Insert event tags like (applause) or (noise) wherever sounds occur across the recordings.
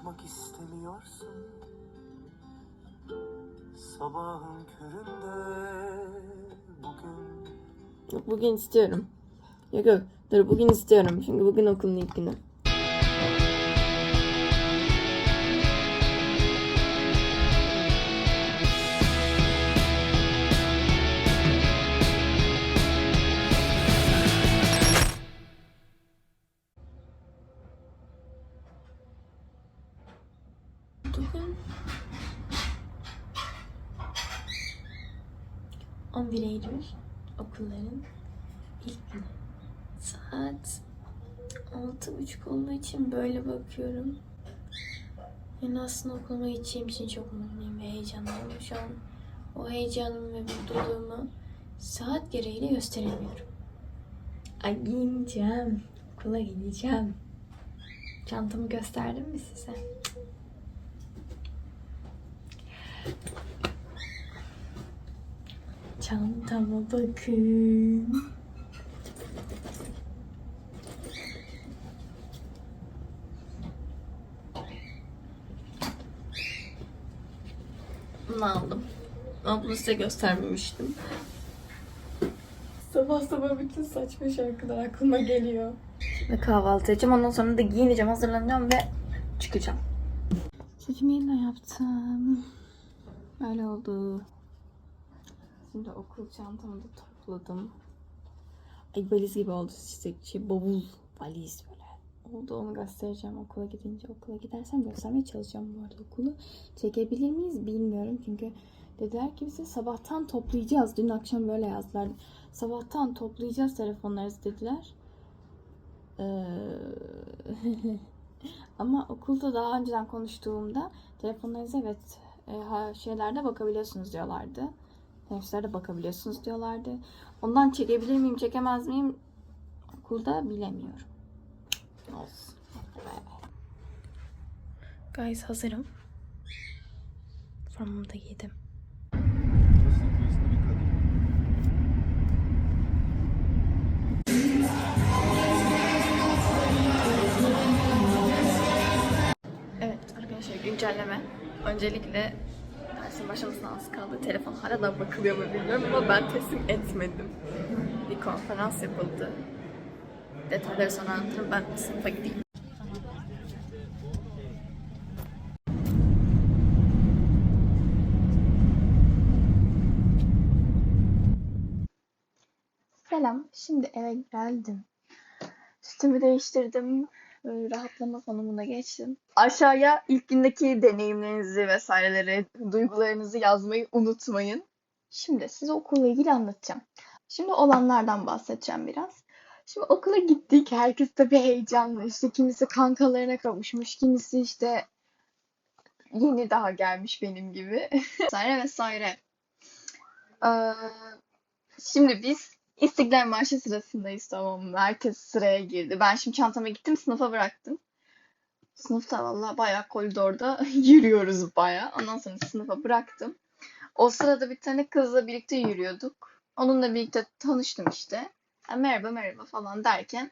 Kalkmak istemiyorsun Sabahın köründe bugün bugün istiyorum. Yok yok. Dur bugün istiyorum. Çünkü bugün okulun ilk günü. 11 Eylül okulların ilk günü. Saat altı buçuk olduğu için böyle bakıyorum. Yani aslında okuluma gideceğim için çok mutluyum ve heyecanlıyım. Şu an o heyecanımı ve mutluluğumu saat gereğiyle gösteremiyorum. Ay giyineceğim. Okula gideceğim. Çantamı gösterdim mi size? Çantama bakın. Bunu aldım. Ama bunu size göstermemiştim. Sabah sabah bütün saçma şarkılar aklıma geliyor. Ve kahvaltı edeceğim. Ondan sonra da giyineceğim, hazırlanacağım ve çıkacağım. Saçımı yeniden yaptım. Böyle oldu. Şimdi okul çantamı da topladım. Ay valiz gibi oldu işte şey bavul valiz böyle. Oldu onu göstereceğim. Okula gidince okula gidersem göstermeye çalışacağım bu arada okulu. Çekebilir miyiz bilmiyorum çünkü dediler ki bize sabahtan toplayacağız. Dün akşam böyle yazdılar. Sabahtan toplayacağız telefonlarınızı dediler. Ee, (laughs) ama okulda daha önceden konuştuğumda telefonlarınıza evet e, şeylerde bakabiliyorsunuz diyorlardı Teneffüslerde bakabiliyorsunuz diyorlardı. Ondan çekebilir miyim, çekemez miyim? Okulda bilemiyorum. Olsun. Guys hazırım. Formumu da giydim. Evet arkadaşlar güncelleme. Öncelikle başlamasına az kaldı. Telefon hala bakılıyor mu bilmiyorum ama ben teslim etmedim. Bir konferans yapıldı. Detayları sonra anlatırım. Ben sınıfa gideyim. Selam. Şimdi eve geldim. Üstümü değiştirdim. Rahatlama konumuna geçtim. Aşağıya ilk gündeki deneyimlerinizi vesaireleri, duygularınızı yazmayı unutmayın. Şimdi size okulla ilgili anlatacağım. Şimdi olanlardan bahsedeceğim biraz. Şimdi okula gittik. Herkes tabii heyecanlı. İşte kimisi kankalarına kavuşmuş, kimisi işte yeni daha gelmiş benim gibi. (laughs) vesaire vesaire. Ee, şimdi biz İstiklal Marşı sırasındayız tamam mı? Herkes sıraya girdi. Ben şimdi çantama gittim sınıfa bıraktım. Sınıfta vallahi bayağı koridorda (laughs) yürüyoruz bayağı. Ondan sonra sınıfa bıraktım. O sırada bir tane kızla birlikte yürüyorduk. Onunla birlikte tanıştım işte. Ha, merhaba merhaba falan derken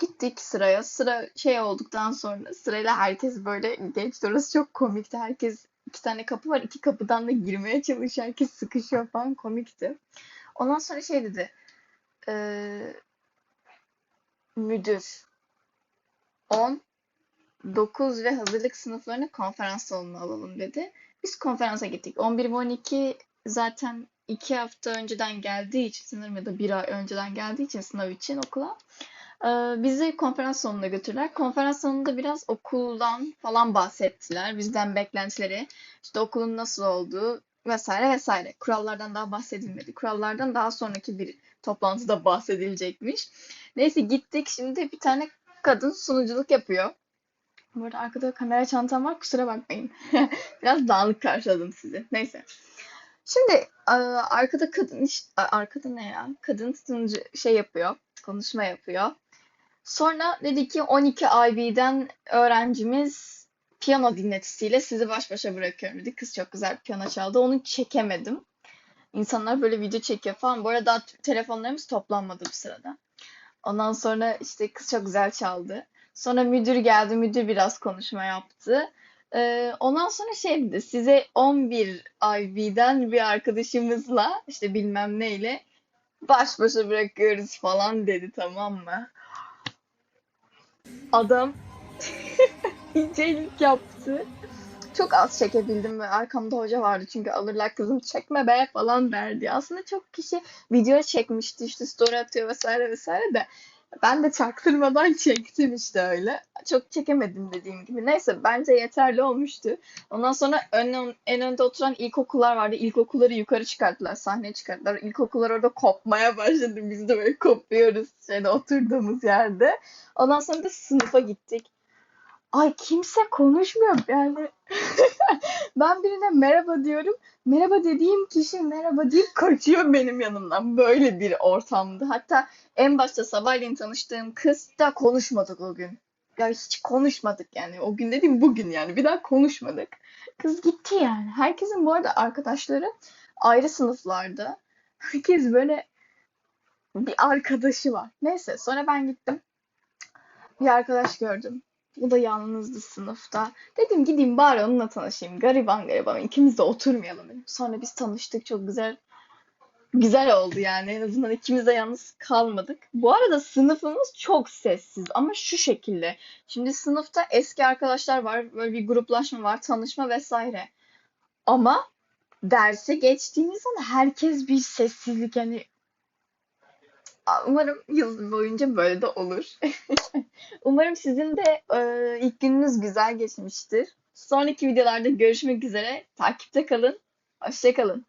gittik sıraya. Sıra şey olduktan sonra sırayla herkes böyle geçti. Orası çok komikti. Herkes iki tane kapı var. iki kapıdan da girmeye çalışıyor. Herkes sıkışıyor falan komikti. Ondan sonra şey dedi. eee, müdür 10, 9 ve hazırlık sınıflarını konferans salonuna alalım dedi. Biz konferansa gittik. 11 ve 12 zaten 2 hafta önceden geldiği için sanırım ya da 1 ay önceden geldiği için sınav için okula. eee, bizi konferans salonuna götürdüler. Konferans salonunda biraz okuldan falan bahsettiler. Bizden beklentileri, işte okulun nasıl olduğu, vesaire vesaire. Kurallardan daha bahsedilmedi. Kurallardan daha sonraki bir toplantıda bahsedilecekmiş. Neyse gittik. Şimdi bir tane kadın sunuculuk yapıyor. Bu arada arkada kamera çantam var. Kusura bakmayın. (laughs) Biraz dağınık karşıladım sizi. Neyse. Şimdi arkada kadın arkada ne ya? Kadın sunucu şey yapıyor. Konuşma yapıyor. Sonra dedi ki 12 IB'den öğrencimiz piyano dinletisiyle sizi baş başa bırakıyorum dedi. Kız çok güzel piyano çaldı. Onu çekemedim. İnsanlar böyle video çekiyor falan. Bu arada telefonlarımız toplanmadı bu sırada. Ondan sonra işte kız çok güzel çaldı. Sonra müdür geldi. Müdür biraz konuşma yaptı. Ee, ondan sonra şey dedi. Size 11 IB'den bir arkadaşımızla işte bilmem neyle baş başa bırakıyoruz falan dedi tamam mı? Adam (laughs) incelik yaptı. Çok az çekebildim ve arkamda hoca vardı çünkü alırlar kızım çekme be falan derdi. Aslında çok kişi video çekmişti işte story atıyor vesaire vesaire de ben de çaktırmadan (laughs) çektim işte öyle. Çok çekemedim dediğim gibi. Neyse bence yeterli olmuştu. Ondan sonra ön, en önde oturan ilkokullar vardı. İlkokulları yukarı çıkarttılar, sahneye çıkarttılar. İlkokullar orada kopmaya başladı. Biz de böyle kopuyoruz şeyde oturduğumuz yerde. Ondan sonra da sınıfa gittik. Ay kimse konuşmuyor yani. (laughs) ben birine merhaba diyorum. Merhaba dediğim kişi merhaba deyip kaçıyor benim yanımdan. Böyle bir ortamdı. Hatta en başta sabahleyin tanıştığım kız da konuşmadık o gün. Ya hiç konuşmadık yani. O gün dediğim bugün yani. Bir daha konuşmadık. Kız gitti yani. Herkesin bu arada arkadaşları ayrı sınıflarda. Herkes böyle bir arkadaşı var. Neyse sonra ben gittim. Bir arkadaş gördüm. O da yalnızdı sınıfta. Dedim gideyim bari onunla tanışayım. Gariban gariban. İkimiz de oturmayalım. Sonra biz tanıştık. Çok güzel güzel oldu yani. En azından ikimiz de yalnız kalmadık. Bu arada sınıfımız çok sessiz ama şu şekilde. Şimdi sınıfta eski arkadaşlar var. Böyle bir gruplaşma var. Tanışma vesaire. Ama derse geçtiğimiz zaman herkes bir sessizlik yani Umarım yıl boyunca böyle de olur. (laughs) Umarım sizin de e, ilk gününüz güzel geçmiştir. Sonraki videolarda görüşmek üzere. Takipte kalın. Hoşça kalın.